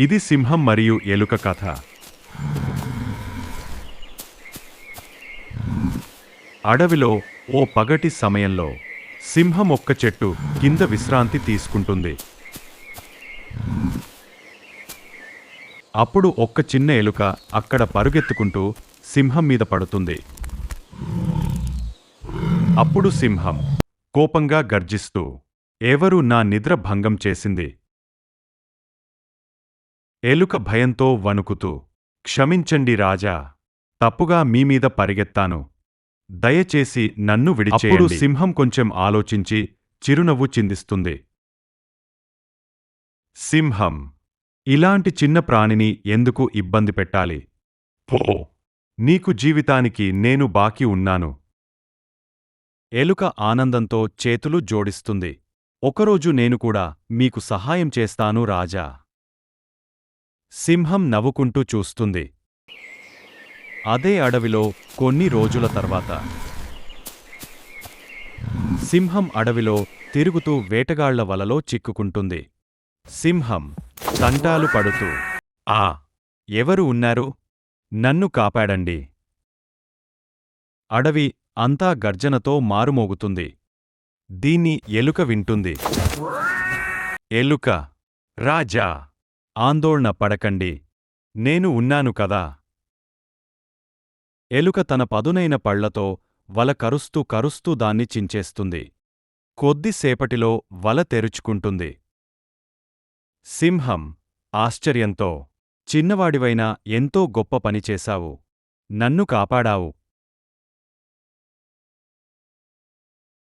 ఇది సింహం మరియు ఎలుక కథ. అడవిలో ఓ పగటి సమయంలో సింహం ఒక్క చెట్టు కింద విశ్రాంతి తీసుకుంటుంది. అప్పుడు ఒక్క చిన్న ఎలుక అక్కడ పరుగెత్తుకుంటూ సింహం మీద పడుతుంది. అప్పుడు సింహం కోపంగా గర్జిస్తూ ఎవరు నా నిద్ర భంగం చేసింది? ఎలుక భయంతో వణుకుతూ క్షమించండి రాజా తప్పుగా మీమీద పరిగెత్తాను. దయచేసి నన్ను విడిచేయండి. సింహం కొంచెం ఆలోచించి చిరునవ్వు చిందిస్తుంది. సింహం ఇలాంటి చిన్న ప్రాణిని ఎందుకు ఇబ్బంది పెట్టాలి? పో. నీకు జీవితానికి నేను బాకీ ఉన్నాను. ఎలుక ఆనందంతో చేతులు జోడిస్తుంది. ఒకరోజు నేను కూడా మీకు సహాయం చేస్తాను రాజా. సింహం నవ్వుకుంటూ చూస్తుంది. అదే అడవిలో కొన్ని రోజుల తర్వాత. సింహం అడవిలో తిరుగుతూ వేటగాళ్ళ వలలో చిక్కుకుంటుంది. సింహం తంటాలు పడుతూ ఆ ఎవరు ఉన్నారు? నన్ను కాపాడండి. అడవి అంతా గర్జనతో మారుమోగుతుంది. దీన్ని ఎలుక వింటుంది. ఎలుక రాజా ఆందోళన పడకండి. నేను ఉన్నాను కదా. ఎలుక తన పదునైన పళ్ళతో వల కరుస్తూ కరుస్తూ దాన్ని చించేస్తుంది. కొద్దిసేపటిలో వల తెరుచుకుంటుంది. సింహం ఆశ్చర్యంతో చిన్నవాడివైనా ఎంతో గొప్ప పనిచేశావు నన్ను కాపాడావు.